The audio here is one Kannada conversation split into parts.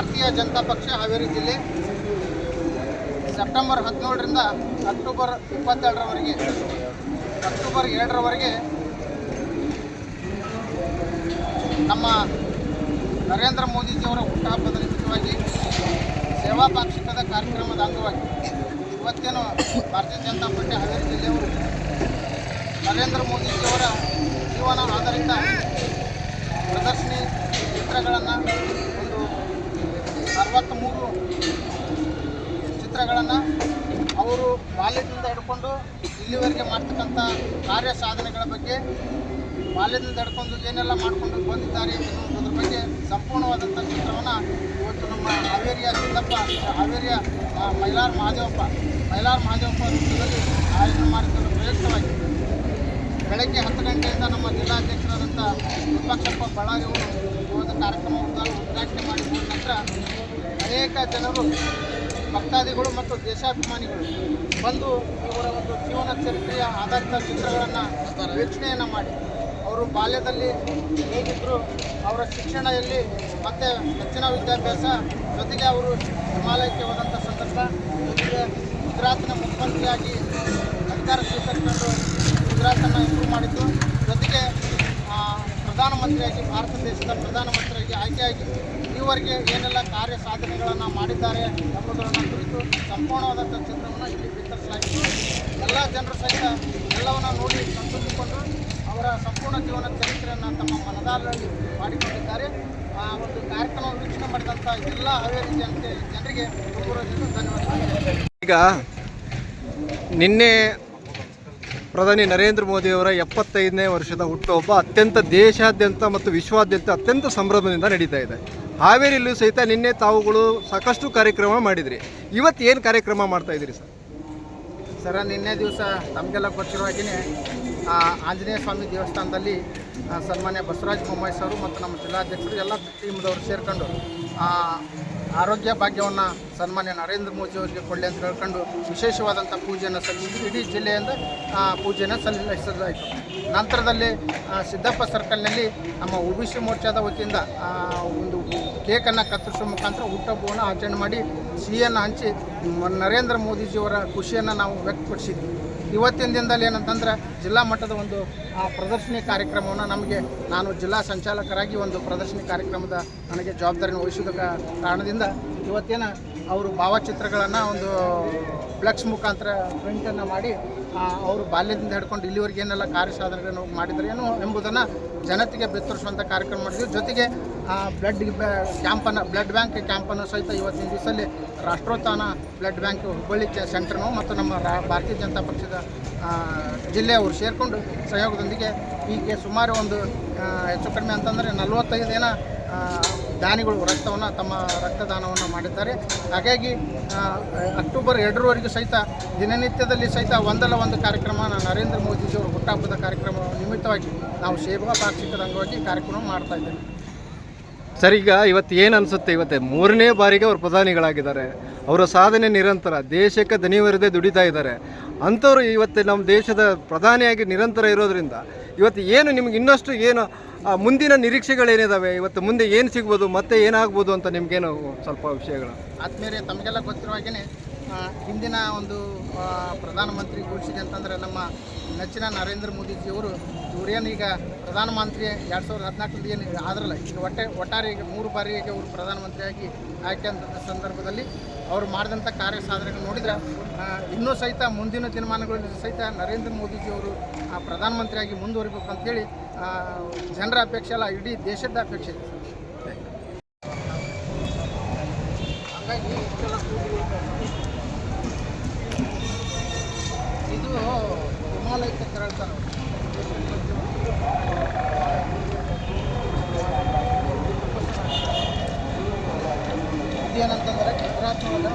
ಭಾರತೀಯ ಜನತಾ ಪಕ್ಷ ಹಾವೇರಿ ಜಿಲ್ಲೆ ಸೆಪ್ಟೆಂಬರ್ ಹದಿನೇಳರಿಂದ ಅಕ್ಟೋಬರ್ ಇಪ್ಪತ್ತೆರಡರವರೆಗೆ, ಅಕ್ಟೋಬರ್ ಎರಡರವರೆಗೆ ನಮ್ಮ ನರೇಂದ್ರ ಮೋದಿಜಿಯವರ ಹುಟ್ಟುಹಬ್ಬದ ನಿಮಿತ್ತವಾಗಿ ಸೇವಾ ಪಾಕ್ಷಿಕದ ಕಾರ್ಯಕ್ರಮದ ಅಂಗವಾಗಿ ಇವತ್ತೇನು ಭಾರತೀಯ ಜನತಾ ಪಕ್ಷ ಹಾವೇರಿ ಜಿಲ್ಲೆಯವರು ನರೇಂದ್ರ ಮೋದಿಜಿಯವರ ಜೀವನ ಆಧಾರಿತ ಪ್ರದರ್ಶನಿ ಚಿತ್ರಗಳನ್ನು ಒಂದು ಅರವತ್ತ್ಮೂರು ಚಿತ್ರಗಳನ್ನು ಅವರು ಬಾಲ್ಯದಿಂದ ಹಿಡ್ಕೊಂಡು ಇಲ್ಲಿವರೆಗೆ ಮಾಡ್ತಕ್ಕಂಥ ಕಾರ್ಯ ಸಾಧನೆಗಳ ಬಗ್ಗೆ ಬಾಲ್ಯದಿಂದ ಹಿಡ್ಕೊಂಡು ಏನೆಲ್ಲ ಮಾಡ್ಕೊಂಡು ಬಂದಿದ್ದಾರೆ ಎನ್ನುವಂಥದ್ರ ಬಗ್ಗೆ ಸಂಪೂರ್ಣವಾದಂಥ ಚಿತ್ರವನ್ನು ಇವತ್ತು ನಮ್ಮ ಹಾವೇರಿಯ ಸಿದ್ದಪ್ಪ, ಹಾವೇರಿಯ ಮೈಲಾರ್ ಮಹಾದೇವಪ್ಪ ಮೈಲಾರ್ ಮಹಾದೇವಪ್ಪ ವೃತ್ತದಲ್ಲಿ ಆಯೋಜನೆ ಪ್ರಯುಕ್ತವಾಗಿ ಬೆಳಗ್ಗೆ ಹತ್ತು ಗಂಟೆಯಿಂದ ನಮ್ಮ ಜಿಲ್ಲಾಧ್ಯಕ್ಷರಾದಂಥ ವಿಪಕ್ಷಪ್ಪ ಬಳ್ಳಾರಿ ಅವರು ಒಂದು ಕಾರ್ಯಕ್ರಮ ಉದ್ಘಾ- ಉದ್ಘಾಟನೆ ಮಾಡಿ ನಂತರ ಅನೇಕ ಜನರು ಭಕ್ತಾದಿಗಳು ಮತ್ತು ದೇಶಾಭಿಮಾನಿಗಳು ಬಂದು ಇವರ ಒಂದು ಜೀವನ ಚರಿತ್ರೆಯ ಆಧಾರಿತ ಚಿತ್ರಗಳನ್ನು ವೀಕ್ಷಣೆಯನ್ನು ಮಾಡಿ. ಅವರು ಬಾಲ್ಯದಲ್ಲಿ ಹೇಗಿದ್ದರು ಅವರ ಶಿಕ್ಷಣದಲ್ಲಿ ಮತ್ತೆ ಹೆಚ್ಚಿನ ವಿದ್ಯಾಭ್ಯಾಸ ಜೊತೆಗೆ ಅವರು ಹಿಮಾಲಯಕ್ಕೆ ಹೋದಂಥ ಸಂದರ್ಭ, ಜೊತೆಗೆ ಗುಜರಾತಿನ ಮುಖ್ಯಮಂತ್ರಿಯಾಗಿ ಅಧಿಕಾರ ಸ್ವೀಕರಿಸಿಕೊಂಡು ಗುಜರಾತನ್ನು ಇಂಪ್ರೂವ್ ಮಾಡಿದ್ದು, ಜೊತೆಗೆ ಪ್ರಧಾನಮಂತ್ರಿಯಾಗಿ ಭಾರತ ದೇಶದ ಪ್ರಧಾನಮಂತ್ರಿಯಾಗಿ ಆಯ್ಕೆಯಾಗಿ ಈವರೆಗೆ ಏನೆಲ್ಲ ಕಾರ್ಯ ಸಾಧನೆಗಳನ್ನು ಮಾಡಿದ್ದಾರೆ ಎಂಬುದನ್ನು ಕುರಿತು ಸಂಪೂರ್ಣವಾದಂಥ ಚಿತ್ರವನ್ನು ಇಲ್ಲಿ ಬಿತ್ತರಿಸಲಾಗಿದೆ. ಎಲ್ಲ ಜನರು ಸಹಿತ ಎಲ್ಲವನ್ನು ನೋಡಿ ಸಂತೋಷಿಕೊಂಡು ಅವರ ಸಂಪೂರ್ಣ ಜೀವನ ಚರಿತ್ರೆಯನ್ನು ತಮ್ಮ ಮನದಾಳಲ್ಲಿ ಮಾಡಿಕೊಂಡಿದ್ದಾರೆ. ಆ, ಒಂದು ಕಾರ್ಯಕ್ರಮ ವೀಕ್ಷಣೆ ಮಾಡಿದಂಥ ಎಲ್ಲ ಹಾವೇರಿ ಜನತೆ ಜನರಿಗೆ ಧನ್ಯವಾದ ಈಗ ನಿನ್ನೆ ಪ್ರಧಾನಿ ನರೇಂದ್ರ ಮೋದಿಯವರ ಎಪ್ಪತ್ತೈದನೇ ವರ್ಷದ ಹುಟ್ಟುಹಬ್ಬ ಅತ್ಯಂತ ದೇಶಾದ್ಯಂತ ಮತ್ತು ವಿಶ್ವಾದ್ಯಂತ ಅತ್ಯಂತ ಸಂಭ್ರಮದಿಂದ ನಡೀತಾ ಇದೆ. ಹಾವೇರಿಯಲ್ಲೂ ಸಹಿತ ನಿನ್ನೆ ತಾವುಗಳು ಸಾಕಷ್ಟು ಕಾರ್ಯಕ್ರಮ ಮಾಡಿದ್ರಿ. ಇವತ್ತು ಏನು ಕಾರ್ಯಕ್ರಮ ಮಾಡ್ತಾ ಇದ್ದೀರಿ ಸರ್? ಸರ, ನಿನ್ನೆ ದಿವಸ ನಮಗೆಲ್ಲ ಗೊತ್ತಿರೋ ಹಾಗೆಯೇ ಆಂಜನೇಯ ಸ್ವಾಮಿ ದೇವಸ್ಥಾನದಲ್ಲಿ ಸನ್ಮಾನ್ಯ ಬಸವರಾಜ ಬೊಮ್ಮಾಯಿ ಸರ್ ಮತ್ತು ನಮ್ಮ ಜಿಲ್ಲಾಧ್ಯಕ್ಷರು ಎಲ್ಲ ಟೀಮ್ದವರು ಸೇರಿಕೊಂಡು ಆರೋಗ್ಯ ಭಾಗ್ಯವನ್ನು ಸನ್ಮಾನ್ಯ ನರೇಂದ್ರ ಮೋದಿ ಅವರಿಗೆ ಕೊಡಲಿ ಅಂತ ಹೇಳ್ಕೊಂಡು ವಿಶೇಷವಾದಂಥ ಪೂಜೆಯನ್ನು ಸಲ್ಲಿಸಿದ್ರು. ಇಡೀ ಜಿಲ್ಲೆಯಿಂದ ಪೂಜೆಯನ್ನು ಸಲ್ಲಿಸಲಾಯಿತು. ನಂತರದಲ್ಲಿ ಸಿದ್ದಪ್ಪ ಸರ್ಕಲ್ನಲ್ಲಿ ನಮ್ಮ ಒ ಬಿ ಸಿ ಮೋರ್ಚಾದ ವತಿಯಿಂದ ಒಂದು ಕೇಕನ್ನು ಕತ್ತರಿಸುವ ಮುಖಾಂತರ ಹುಟ್ಟಹಬ್ಬವನ್ನು ಆಚರಣೆ ಮಾಡಿ ಸಿಹಿಯನ್ನು ಹಂಚಿ ನರೇಂದ್ರ ಮೋದಿಜಿಯವರ ಖುಷಿಯನ್ನು ನಾವು ವ್ಯಕ್ತಪಡಿಸಿದ್ವಿ. ಇವತ್ತಿನ ದಿನದಲ್ಲಿ ಏನಂತಂದ್ರೆ ಜಿಲ್ಲಾ ಮಟ್ಟದ ಒಂದು ಆ, ಪ್ರದರ್ಶನಿ ಕಾರ್ಯಕ್ರಮವನ್ನು ನಮಗೆ ನಾನು ಜಿಲ್ಲಾ ಸಂಚಾಲಕರಾಗಿ ಒಂದು ಪ್ರದರ್ಶನಿ ಕಾರ್ಯಕ್ರಮದ ನನಗೆ ಜವಾಬ್ದಾರಿಯನ್ನು ವಹಿಸಿದ ಕಾರಣದಿಂದ ಇವತ್ತೇನು ಅವರು ಭಾವಚಿತ್ರಗಳನ್ನು ಒಂದು ಫ್ಲೆಕ್ಸ್ ಮುಖಾಂತರ ಪ್ರಿಂಟನ್ನು ಮಾಡಿ ಅವರು ಬಾಲ್ಯದಿಂದ ಹಿಡ್ಕೊಂಡು ಇಲ್ಲಿವರೆಗೆ ಏನೆಲ್ಲ ಕಾರ್ಯ ಸಾಧನೆಗಳನ್ನು ಮಾಡಿದ್ರೇನು ಎಂಬುದನ್ನು ಜನತೆಗೆ ಬಿತ್ತರಿಸುವಂಥ ಕಾರ್ಯಕ್ರಮ ಮಾಡಿದ್ವಿ. ಜೊತೆಗೆ ಬ್ಲಡ್ ಕ್ಯಾಂಪನ್ನು ಬ್ಲಡ್ ಬ್ಯಾಂಕ್ ಕ್ಯಾಂಪನ್ನು ಸಹಿತ ಇವತ್ತಿನ ದಿವಸದಲ್ಲಿ ರಾಷ್ಟ್ರೋತ್ಥಾನ ಬ್ಲಡ್ ಬ್ಯಾಂಕ್ ಹುಬ್ಬಳ್ಳಿ ಸೆಂಟರ್ನು ಮತ್ತು ನಮ್ಮ ರಾ ಭಾರತೀಯ ಜನತಾ ಪಕ್ಷದ ಜಿಲ್ಲೆಯವರು ಸೇರಿಕೊಂಡು ಸಹಯೋಗದೊಂದಿಗೆ ಹೀಗೆ ಸುಮಾರು ಒಂದು ಹೆಚ್ಚು ಕಡಿಮೆ ಅಂತಂದರೆ ನಲವತ್ತೈದು ಆ, ದಾನಿಗಳು ರಕ್ತವನ್ನು ತಮ್ಮ ರಕ್ತದಾನವನ್ನು ಮಾಡಿದ್ದಾರೆ. ಹಾಗಾಗಿ ಅಕ್ಟೋಬರ್ ಎರಡರವರೆಗೂ ಸಹಿತ ದಿನನಿತ್ಯದಲ್ಲಿ ಸಹಿತ ಒಂದಲ್ಲ ಒಂದು ಕಾರ್ಯಕ್ರಮ ನರೇಂದ್ರ ಮೋದಿಜಿಯವರ ಹುಟ್ಟಹಬ್ಬದ ಕಾರ್ಯಕ್ರಮ ನಿಮಿತ್ತವಾಗಿ ನಾವು ಸೇವಾ ಪಾಕ್ಷಿಕದ ಅಂಗವಾಗಿ ಕಾರ್ಯಕ್ರಮ ಮಾಡ್ತಾ ಇದ್ದೇವೆ. ಸರ್, ಈಗ ಇವತ್ತು ಏನು ಅನಿಸುತ್ತೆ? ಇವತ್ತೆ ಮೂರನೇ ಬಾರಿಗೆ ಅವರು ಪ್ರಧಾನಿಗಳಾಗಿದ್ದಾರೆ. ಅವರ ಸಾಧನೆ ನಿರಂತರ, ದೇಶಕ್ಕೆ ದನಿವರದೆ ದುಡಿತಾ ಇದ್ದಾರೆ. ಅಂಥವ್ರು ಇವತ್ತು ನಮ್ಮ ದೇಶದ ಪ್ರಧಾನಿಯಾಗಿ ನಿರಂತರ ಇರೋದ್ರಿಂದ ಇವತ್ತು ಏನು ನಿಮ್ಗೆ ಇನ್ನಷ್ಟು ಏನು ಮುಂದಿನ ನಿರೀಕ್ಷೆಗಳೇನಿದಾವೆ? ಇವತ್ತು ಮುಂದೆ ಏನು ಸಿಗ್ಬೋದು ಮತ್ತೆ ಏನಾಗ್ಬೋದು ಅಂತ ನಿಮ್ಗೇನು ಸ್ವಲ್ಪ ವಿಷಯಗಳು? ಆದ್ಮೇಲೆ ತಮಗೆಲ್ಲ ಗೊತ್ತಿರುವ ಹಾಗೆಯೇ ಆ, ಹಿಂದಿನ ಒಂದು ಪ್ರಧಾನಮಂತ್ರಿ ಘೋಷಿಸಿದೆ ಅಂತಂದರೆ ನಮ್ಮ ನೆಚ್ಚಿನ ನರೇಂದ್ರ ಮೋದಿಜಿಯವರು ಇವರೇನು ಈಗ ಪ್ರಧಾನಮಂತ್ರಿ ಎರಡು ಸಾವಿರದ ಹದಿನಾಲ್ಕರಲ್ಲಿ ಏನು ಆದ್ರಲ್ಲ ಈಗ ಒಟ್ಟೆ ಒಟ್ಟಾರೆ ಈಗ ಮೂರು ಬಾರಿಗೆ ಅವರು ಪ್ರಧಾನಮಂತ್ರಿಯಾಗಿ ಆಯ್ಕೆ ಅಂತ ಸಂದರ್ಭದಲ್ಲಿ ಅವರು ಮಾಡಿದಂಥ ಕಾರ್ಯ ಸಾಧನೆಗಳು ನೋಡಿದ್ರೆ ಇನ್ನೂ ಸಹಿತ ಮುಂದಿನ ದಿನಮಾನಗಳಲ್ಲಿ ಸಹಿತ ನರೇಂದ್ರ ಮೋದಿಜಿಯವರು ಆ, ಪ್ರಧಾನಮಂತ್ರಿಯಾಗಿ ಮುಂದುವರಿಬೇಕು ಅಂತೇಳಿ ಜನರ ಅಪೇಕ್ಷೆ ಅಲ್ಲ ಇಡೀ ದೇಶದ ಅಪೇಕ್ಷೆ. ಇದೆ ಹಾಗಾಗಿ ಹಿಮಾಲಯಕ್ಕೆ ತೆರಳ್ತಾರೆ ಇದೇನಂತಂದ್ರೆ ಗುಜರಾತ್ನೊಳಗೆ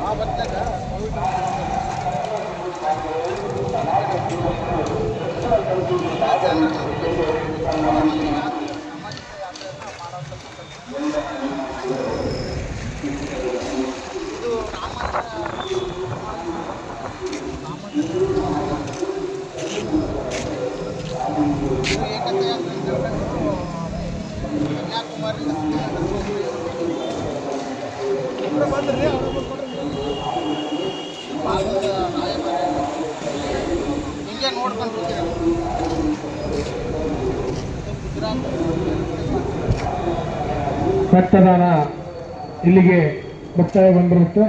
ಆ ಮಾಡೋಂಥ ಇದು ರಾಮಾಯಣ ಹಿಂಗೆ ಬಂದಿರುತ್ತೆ ರಕ್ತದಾನ ಇಲ್ಲಿಗೆ ಮುಕ್ತಾಯಗೊಂಡಿರುತ್ತೆ